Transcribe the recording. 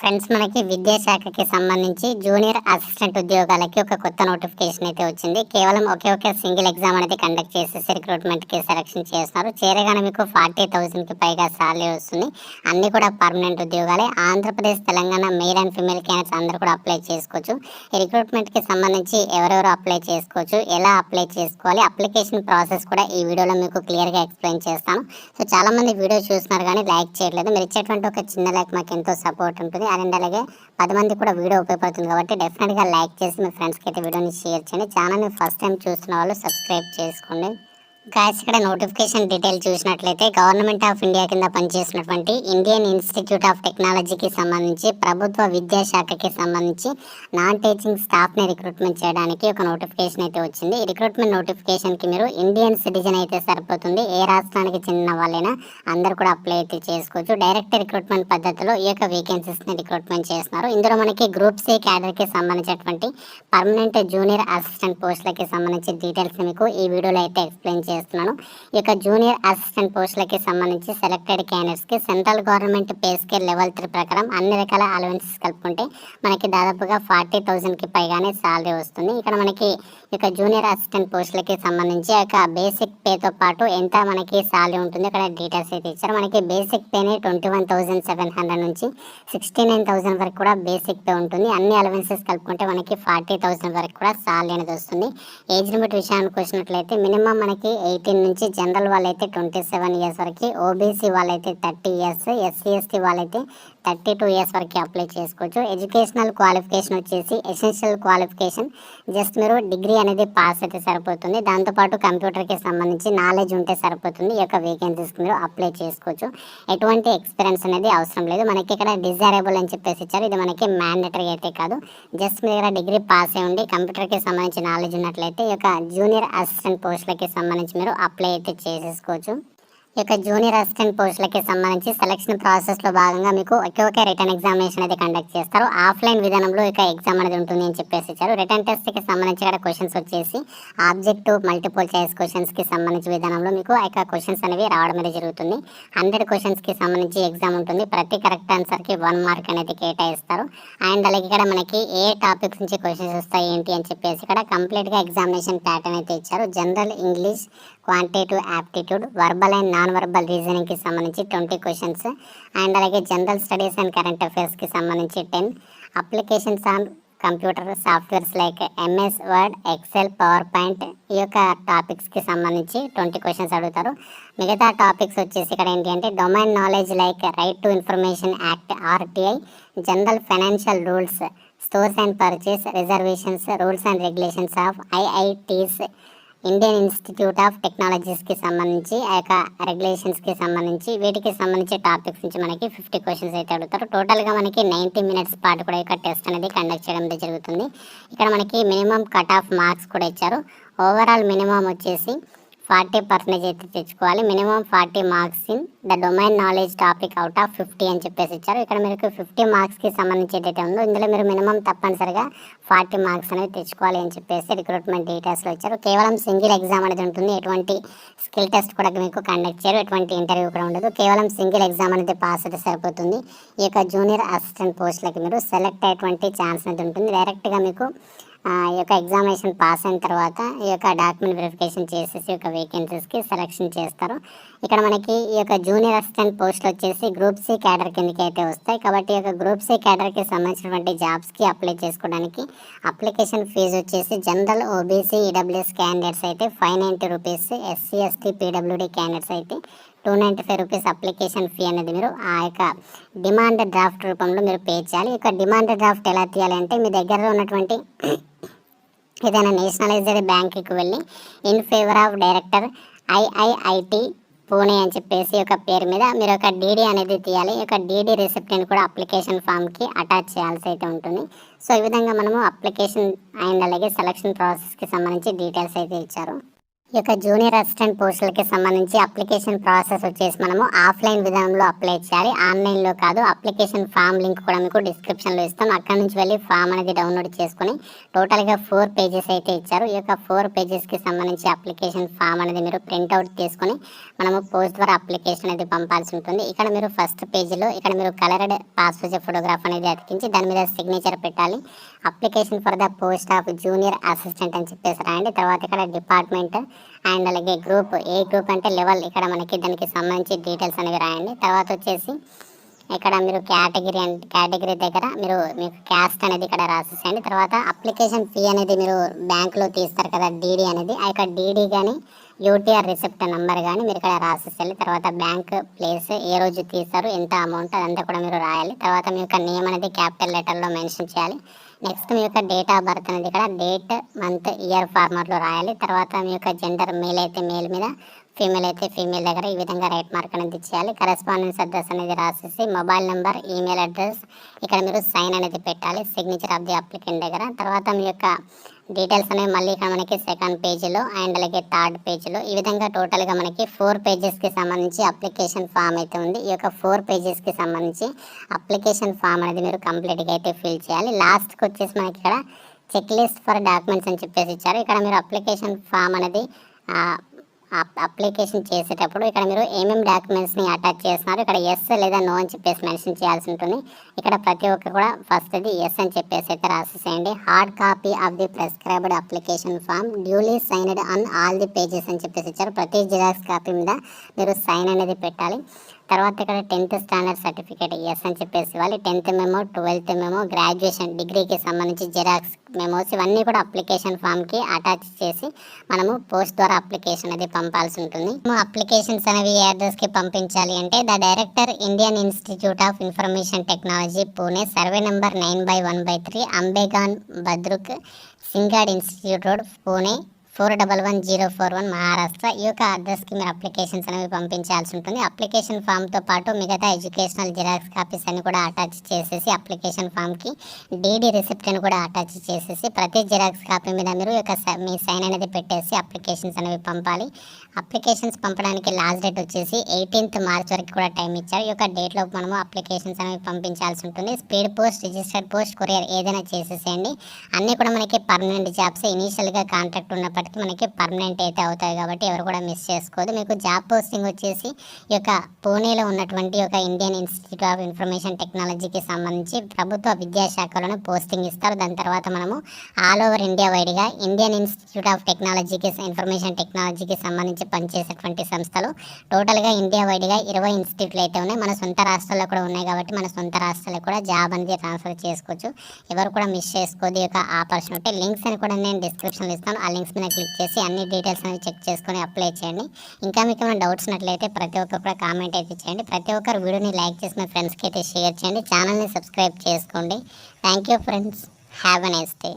Friends మనకి విద్యాశాఖకి సంబంధించి junior assistant ఉద్యోగాలకి ఒక కొత్త నోటిఫికేషన్ అయితే వచ్చింది. కేవలం ఒకే ఒక సింగిల్ ఎగ్జామ్ అనేది కండక్ట్ చేసేసి రిక్రూట్మెంట్కి సెలక్షన్ చేస్తున్నారు. చేరగానే మీకు ఫార్టీ థౌసండ్కి పైగా సాలరీ వస్తుంది. అన్ని కూడా permanent ఉద్యోగాలే. Andhra Pradesh Telangana male and female candidates అందరూ కూడా అప్లై చేసుకోవచ్చు. ఈ రిక్రూట్మెంట్కి సంబంధించి ఎవరెవరు అప్లై చేసుకోవచ్చు ఎలా అప్లై చేసుకోవాలి అప్లికేషన్ ప్రాసెస్ కూడా ఈ వీడియోలో మీకు క్లియర్గా ఎక్స్ప్లెయిన్ చేస్తాను. సో చాలా మంది వీడియో చూస్తున్నారు కానీ లైక్ చేయట్లేదు. మీరు ఇచ్చేటువంటి ఒక చిన్న లైక్ మాకు ఎంతో సపోర్ట్ ఉంటుంది. అండ్ అలాగే పది మంది కూడా వీడియో ఉపయోగపడుతుంది కాబట్టి డెఫినెట్గా లైక్ చేసి మీ ఫ్రెండ్స్కి అయితే వీడియోని షేర్ చేయండి. ఛానల్ని ఫస్ట్ టైం చూస్తున్న వాళ్ళు సబ్స్క్రైబ్ చేసుకోండి. గాయస్ ఇక్కడ నోటిఫికేషన్ డీటెయిల్ చూసినట్లయితే గవర్నమెంట్ ఆఫ్ ఇండియా కింద పనిచేసినటువంటి ఇండియన్ ఇన్స్టిట్యూట్ ఆఫ్ టెక్నాలజీకి సంబంధించి ప్రభుత్వ విద్యాశాఖకి సంబంధించి నాన్ టీచింగ్ స్టాఫ్ని రిక్రూట్మెంట్ చేయడానికి ఒక నోటిఫికేషన్ అయితే వచ్చింది. ఈ రిక్రూట్మెంట్ నోటిఫికేషన్కి మీరు ఇండియన్ సిటిజన్ అయితే సరిపోతుంది. ఏ రాష్ట్రానికి చెందిన వాళ్ళైనా అందరూ కూడా అప్లై అయితే చేసుకోవచ్చు. డైరెక్ట్ రిక్రూట్మెంట్ పద్ధతిలో ఈ యొక్క వేకెన్సీస్ని రిక్రూట్మెంట్ చేస్తున్నారు. ఇందులో మనకి గ్రూప్ సి క్యాడర్కి సంబంధించినటువంటి పర్మనెంట్ జూనియర్ అసిస్టెంట్ పోస్టులకి సంబంధించి డీటెయిల్స్ మీకు ఈ వీడియోలో అయితే ఎక్స్ప్లెయిన్ చేస్తున్నాను. ఇక జూనియర్ అసిస్టెంట్ పోస్టులకి సంబంధించి సెలెక్టెడ్ క్యాండిడేట్స్కి central government pay scale level three ప్రకారం అన్ని రకాల అలవెన్సెస్ కలుపుకుంటే మనకి దాదాపుగా ఫార్టీ థౌజండ్కి పైగానే సాలరీ వస్తుంది. ఇక్కడ మనకి ఇక జూనియర్ అసిస్టెంట్ పోస్టులకి సంబంధించి ఒక బేసిక్ పేతో పాటు ఎంత మనకి సాలరీ ఉంటుంది ఇక్కడ డీటెయిల్స్ అయితే ఇచ్చారు. మనకి బేసిక్ పేనే twenty one thousand seven hundred నుంచి సిక్స్టీ నైన్ థౌసండ్ వరకు కూడా బేసిక్ పే ఉంటుంది. అన్ని అలవెన్సెస్ కలుపుకుంటే మనకి ఫార్టీ థౌసండ్ వరకు కూడా సాలరీ అనేది వస్తుంది. ఏజ్ లిమిట్ విషయానికి వచ్చినట్లయితే మినిమం మనకి ఎయిటీన్ నుంచి జనరల్ వాళ్ళైతే ట్వంటీ సెవెన్ ఇయర్స్ వరకు ఓబీసీ వాళ్ళైతే థర్టీ ఇయర్స్ ఎస్సీ ఎస్టీ వాళ్ళైతే థర్టీ టూ ఇయర్స్ వరకు అప్లై చేసుకోవచ్చు. ఎడ్యుకేషనల్ క్వాలిఫికేషన్ వచ్చేసి ఎసెన్షియల్ క్వాలిఫికేషన్ జస్ట్ మీరు డిగ్రీ అనేది పాస్ అయితే సరిపోతుంది. దాంతోపాటు కంప్యూటర్కి సంబంధించి నాలెడ్జ్ ఉంటే సరిపోతుంది. ఈ యొక్క వేకెన్సీస్కి మీరు అప్లై చేసుకోవచ్చు. ఎటువంటి ఎక్స్పీరియన్స్ అనేది అవసరం లేదు. మనకి ఇక్కడ డిజైరబుల్ అని చెప్పేసి ఇచ్చారు. ఇది మనకి మ్యాండటరీ అయితే కాదు. జస్ట్ మీ దగ్గర డిగ్రీ పాస్ అయి ఉండి కంప్యూటర్కి సంబంధించి నాలెడ్జ్ ఉన్నట్లయితే ఈ యొక్క జూనియర్ అసిస్టెంట్ పోస్టులకి సంబంధించి మీరు అప్లై అయితే చేసేసుకోవచ్చు. యొక్క జూనియర్ అసిస్టెంట్ పోస్టులకి సంబంధించి సెలక్షన్ ప్రాసెస్లో భాగంగా మీకు ఒకే ఒకే రిటర్న్ ఎగ్జామినేషన్ అయితే కండక్ట్ చేస్తారు. ఆఫ్లైన్ విధానంలో ఇక ఎగ్జామ్ అనేది ఉంటుంది అని చెప్పేసి ఇచ్చారు. రిటర్న్ టెస్ట్కి సంబంధించి ఇక్కడ క్వశ్చన్స్ వచ్చేసి ఆబ్జెక్టివ్ మల్టిపుల్ చాయిస్ క్వశ్చన్స్కి సంబంధించి విధానంలో మీకు ఇక క్వశ్చన్స్ అనేవి రావడం అనేది జరుగుతుంది. హండ్రెడ్ క్వశ్చన్స్కి సంబంధించి ఎగ్జామ్ ఉంటుంది. ప్రతి కరెక్ట్ ఆన్సర్కి వన్ మార్క్ అనేది కేటాయిస్తారు. అండ్ అలాగే ఇక్కడ మనకి ఏ టాపిక్స్ నుంచి క్వశ్చన్స్ వస్తాయి ఏంటి అని చెప్పేసి ఇక్కడ కంప్లీట్గా ఎగ్జామినేషన్ ప్యాటర్న్ అయితే ఇచ్చారు. General English quantitative aptitude verbal and non verbal రీజనింగ్కి సంబంధించి ట్వంటీ క్వశ్చన్స్ అండ్ అలాగే జనరల్ స్టడీస్ అండ్ కరెంట్ అఫైర్స్కి సంబంధించి ten applications on computer softwares like MS Word Excel PowerPoint ఈ యొక్క టాపిక్స్కి సంబంధించి ట్వంటీ క్వశ్చన్స్ అడుగుతారు. మిగతా టాపిక్స్ వచ్చేసి ఇక్కడ ఏంటి అంటే domain knowledge like Right to Information Act RTI general financial rules stores and purchase reservations rules and regulations of IITs Indian Institute of టెక్నాలజీస్కి సంబంధించి ఆ యొక్క రెగ్యులేషన్స్కి సంబంధించి వీటికి సంబంధించి టాపిక్స్ నుంచి మనకి ఫిఫ్టీ క్వశ్చన్స్ అయితే అడుగుతారు. టోటల్గా మనకి నైంటీ మినిట్స్ పాటు కూడా యొక్క టెస్ట్ అనేది కండక్ట్ చేయడం జరుగుతుంది. ఇక్కడ మనకి మినిమం కట్ ఆఫ్ మార్క్స్ కూడా ఇచ్చారు. ఓవరాల్ మినిమం వచ్చేసి ఫార్టీ పర్సెంటేజ్ అయితే తెచ్చుకోవాలి. Minimum forty marks in the domain knowledge topic out of fifty అని చెప్పేసి ఇచ్చారు. ఇక్కడ మీకు ఫిఫ్టీ మార్క్స్కి సంబంధించి ఏదైతే ఉందో ఇందులో మీరు మినిమం తప్పనిసరిగా ఫార్టీ మార్క్స్ అనేది తెచ్చుకోవాలి అని చెప్పేసి రిక్రూట్మెంట్ డీటెయిల్స్లో ఇచ్చారు. కేవలం సింగిల్ ఎగ్జామ్ అనేది ఉంటుంది. ఎటువంటి స్కిల్ టెస్ట్ కూడా మీకు కండక్ట్ చేయరు. ఎటువంటి ఇంటర్వ్యూ కూడా ఉండదు. కేవలం సింగిల్ ఎగ్జామ్ అనేది పాస్ అయితే సరిపోతుంది. ఈ యొక్క జూనియర్ అసిస్టెంట్ పోస్టులకి మీరు సెలెక్ట్ అయ్యేటువంటి ఛాన్స్ అనేది ఉంటుంది. డైరెక్ట్గా మీకు ఈ యొక్క ఎగ్జామినేషన్ పాస్ అయిన తర్వాత ఈ యొక్క డాక్యుమెంట్ వెరిఫికేషన్ చేసేసి యొక్క వేకెన్సీస్కి సెలెక్షన్ చేస్తారు. ఇక్కడ మనకి ఈ యొక్క జూనియర్ అసిస్టెంట్ పోస్టులు వచ్చేసి గ్రూప్ సి క్యాడర్ కిందకి అయితే వస్తాయి. కాబట్టి ఈ యొక్క గ్రూప్ సి క్యాడర్కి సంబంధించినటువంటి జాబ్స్కి అప్లై చేసుకోవడానికి అప్లికేషన్ ఫీజు వచ్చేసి జనరల్ ఓబీసీ ఈడబ్ల్యూఎస్ క్యాండిడేట్స్ అయితే five ninety rupees SC ST PWD candidates అయితే two ninety five rupees application fee అనేది మీరు ఆ యొక్క డిమాండ్ డ్రాఫ్ట్ రూపంలో మీరు పే చేయాలి. ఈ యొక్క డిమాండ్ డ్రాఫ్ట్ ఎలా తీయాలి అంటే మీ దగ్గర ఉన్నటువంటి ఏదైనా నేషనలైజ్డ్ బ్యాంకుకి వెళ్ళి in favour of director IIIT Pune అని చెప్పేసి ఒక పేరు మీద మీరు ఒక డీడీ అనేది తీయాలి. ఒక డీడీ రిసిప్ట్ని కూడా అప్లికేషన్ ఫామ్కి అటాచ్ చేయాల్సి అయితే ఉంటుంది. సో ఈ విధంగా మనము అప్లికేషన్ అండ్ అలాగే సెలక్షన్ ప్రాసెస్కి సంబంధించి డీటెయిల్స్ అయితే ఇచ్చారు. ఈ యొక్క జూనియర్ అసిస్టెంట్ పోస్టులకి సంబంధించి అప్లికేషన్ ప్రాసెస్ వచ్చేసి మనము ఆఫ్లైన్ విధానంలో అప్లై చేయాలి. ఆన్లైన్లో కాదు అప్లికేషన్ ఫామ్ లింక్ కూడా మీకు డిస్క్రిప్షన్లో ఇస్తాం. అక్కడ నుంచి వెళ్ళి ఫామ్ అనేది డౌన్లోడ్ చేసుకుని టోటల్గా ఫోర్ పేజెస్ అయితే ఇచ్చారు. ఈ యొక్క ఫోర్ పేజెస్కి సంబంధించి అప్లికేషన్ ఫామ్ అనేది మీరు ప్రింట్అవుట్ తీసుకుని మనము పోస్ట్ ద్వారా అప్లికేషన్ అనేది పంపాల్సి ఉంటుంది. ఇక్కడ మీరు ఫస్ట్ పేజీలో ఇక్కడ మీరు కలర్డ్ పాస్పోర్ట్ ఫోటోగ్రాఫ్ అనేది అతికించి దాని మీద సిగ్నేచర్ పెట్టాలి. Application for the post of junior assistant అని చెప్పేసి రాయండి. తర్వాత ఇక్కడ డిపార్ట్మెంట్ అండ్ అలాగే గ్రూప్ ఏ గ్రూప్ అంటే లెవెల్. ఇక్కడ మనకి దానికి సంబంధించి డీటెయిల్స్ అనేవి రాయండి. తర్వాత వచ్చేసి ఇక్కడ మీరు కేటగిరీ అండ్ కేటగిరీ దగ్గర మీరు మీకు క్యాస్ట్ అనేది ఇక్కడ రాసేసేయండి. తర్వాత అప్లికేషన్ ఫీ అనేది మీరు బ్యాంకులో తీస్తారు కదా డీడీ అనేది. ఆ యొక్క డీడీ కానీ యూటీఆర్ రిసిప్ట్ నెంబర్ కానీ మీరు ఇక్కడ రాసేసేయాలి తర్వాత బ్యాంక్ ప్లేస్ ఏ రోజు తీస్తారు ఎంత అమౌంట్ అదంతా కూడా మీరు రాయాలి. తర్వాత మీ యొక్క నేమ్ అనేది క్యాపిటల్ లెటర్లో మెన్షన్ చేయాలి. నెక్స్ట్ మీ యొక్క డేట్ ఆఫ్ బర్త్ అనేది ఇక్కడ డేట్ మంత్ ఇయర్ ఫార్మర్లో రాయాలి. తర్వాత మీ యొక్క జెండర్ మేల్ అయితే మేల్ మీద ఫీమేల్ అయితే ఫీమేల్ దగ్గర ఈ విధంగా రైట్ మార్క్ అనేది ఇచ్చేయాలి. కరెస్పాండెన్స్ అడ్రస్ అనేది రాసేసి మొబైల్ నెంబర్ ఈమెయిల్ అడ్రస్ ఇక్కడ మీరు సైన్ అనేది పెట్టాలి. సిగ్నేచర్ ఆఫ్ ది అప్లికెంట్ దగ్గర. తర్వాత మీ యొక్క డీటెయిల్స్ అనేవి మళ్ళీ ఇక్కడ మనకి సెకండ్ పేజీలో అండ్ అలాగే థర్డ్ పేజీలో. ఈ విధంగా టోటల్గా మనకి ఫోర్ పేజెస్కి సంబంధించి అప్లికేషన్ ఫామ్ అయితే ఉంది. ఈ యొక్క ఫోర్ పేజెస్కి సంబంధించి అప్లికేషన్ ఫామ్ అనేది మీరు కంప్లీట్గా అయితే ఫిల్ చేయాలి. లాస్ట్కి వచ్చేసి మనకి ఇక్కడ చెక్ లిస్ట్ ఫర్ డాక్యుమెంట్స్ అని చెప్పేసి ఇచ్చారు. ఇక్కడ మీరు అప్లికేషన్ ఫామ్ అనేది అప్లికేషన్ చేసేటప్పుడు ఇక్కడ మీరు ఏమేమి డాక్యుమెంట్స్ని అటాచ్ చేస్తున్నారు? ఇక్కడ ఎస్ లేదా నో అని చెప్పేసి మెన్షన్ చేయాల్సి ఉంటుంది. ఇక్కడ ప్రతి ఒక్క కూడా ఫస్ట్ అది ఎస్ అని చెప్పేసి అయితే రాసేసేయండి. Hard copy of the prescribed application form duly signed on all the pages అని చెప్పేసి ఇచ్చారు. ప్రతి జిరాక్స్ కాపీ మీద మీరు సైన్ అనేది పెట్టాలి. తర్వాత ఇక్కడ టెన్త్ స్టాండర్డ్ సర్టిఫికేట్ ఎస్ అని చెప్పేసి వాళ్ళు tenth memo twelfth memo graduation డిగ్రీకి సంబంధించి జిరాక్స్ మెమోస్ ఇవన్నీ కూడా అప్లికేషన్ ఫామ్కి అటాచ్ చేసి మనము పోస్ట్ ద్వారా అప్లికేషన్ అది పంపాల్సి ఉంటుంది. అప్లికేషన్స్ అనేవి ఏ అడ్రస్కి పంపించాలి అంటే the director Indian Institute of Information Technology Pune survey number nine by one by three Ambegaon Budruk Sinhgad institute road Pune four double one zero four one Maharashtra. ఈ యొక్క అడ్రస్కి మీరు అప్లికేషన్స్ అనేవి పంపించాల్సి ఉంటుంది. అప్లికేషన్ ఫామ్తో పాటు మిగతా ఎడ్యుకేషనల్ జిరాక్స్ కాపీస్ అని కూడా అటాచ్ చేసేసి అప్లికేషన్ ఫామ్కి డీడీ రిసిప్ట్ అని కూడా అటాచ్ చేసేసి ప్రతి జిరాక్స్ కాపీ మీద మీరు ఈ యొక్క స- మీ సైన్ అనేది పెట్టేసి అప్లికేషన్స్ అనేవి పంపాలి. అప్లికేషన్స్ పంపడానికి లాస్ట్ డేట్ వచ్చేసి ఎయిటీన్త్ మార్చ్ వరకు కూడా టైం ఇచ్చారు. ఈ యొక్క డేట్లో మనము అప్లికేషన్స్ అనేవి పంపించాల్సి ఉంటుంది. Speed post registered post courier ఏదైనా చేసేసేయండి. అన్నీ కూడా మనకి పర్మనెంట్ జాబ్స్. ఇనీషియల్గా కాంట్రాక్ట్ ఉన్నప్పటికీ మనకి పర్మనెంట్ అయితే అవుతాయి కాబట్టి ఎవరు కూడా మిస్ చేసుకోదు. మీకు జాబ్ పోస్టింగ్ వచ్చేసి ఈ యొక్క పూణేలో ఉన్నటువంటి ఒక ఇండియన్ ఇన్స్టిట్యూట్ ఆఫ్ ఇన్ఫర్మేషన్ టెక్నాలజీకి సంబంధించి ప్రభుత్వ విద్యాశాఖలోనే పోస్టింగ్ ఇస్తారు. దాని తర్వాత మనము ఆల్ ఓవర్ ఇండియా వైడ్గా ఇండియన్ ఇన్స్టిట్యూట్ ఆఫ్ టెక్నాలజీకి ఇన్ఫర్మేషన్ టెక్నాలజీకి సంబంధించి పనిచేసేటువంటి సంస్థలు టోటల్గా ఇండియా వైడ్గా ఇరవై ఇన్స్టిట్యూట్లు అయితే ఉన్నాయి. మన సొంత రాష్ట్రాల్లో కూడా ఉన్నాయి కాబట్టి మన సొంత రాష్ట్రాలకు కూడా జాబ్ అనేది ట్రాన్స్ఫర్ చేసుకోవచ్చు. ఎవరు కూడా మిస్ చేసుకోదు. ఈ యొక్క ఆపర్చునిటీ లింక్స్ అని కూడా నేను డిస్క్రిప్షన్లో ఇస్తాను. ఆ లింక్స్ మీద క్లిక్ చేసి అన్ని డీటెయిల్స్ అనేవి చెక్ చేసుకొని అప్లై చేయండి. ఇంకా మీకు ఏమైనా డౌట్స్ ఉన్నట్లయితే ప్రతి ఒక్కరు కూడా కామెంట్ అయితే చేయండి. ప్రతి ఒక్కరు వీడియోని లైక్ చేసి మీ ఫ్రెండ్స్కి అయితే షేర్ చేయండి. ఛానల్ని సబ్స్క్రైబ్ చేసుకోండి. Thank you friends. Have a nice day.